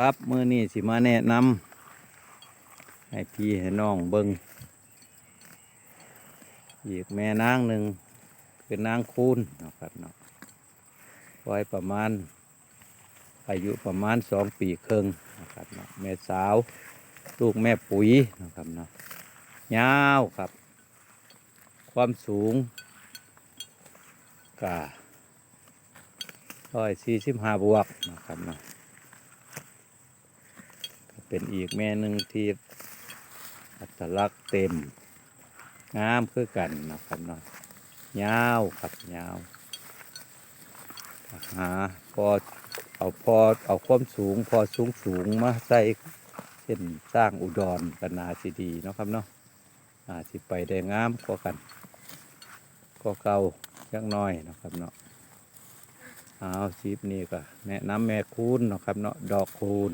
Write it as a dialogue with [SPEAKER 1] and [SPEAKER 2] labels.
[SPEAKER 1] ครับมือนี้สิมาแนะนำให้พี่ให้น้องเบิงอีกแม่นางหนึ่งคือนางคูนนะครับเนาะไว้ประมาณ อายุประมาณสองปีครึ่งนะครับเนาะแม่สาวลูกแม่ปุ๋ยนะครับเนาะยาวครับ ความสูงกะร้อยสี่สิบห้าบวกนะครับเนาะ เป็นอีกแม่หนึ่งที่อัตลักษณ์เต็ม งามคือกันนะครับเนาะยาวครับยาวหาพอเอาพอเอาความสูง พอสูงสูงมาใส่เช่นสร้างอุดรกันนาสิดีเนาะครับเนาะอาสิไปได้งามกว่ากันก็เก่าจักน้อยนะครับเนาะเอาชีพนี้ก็แนะนำแม่คูณนะครับเนาะดอกคูณ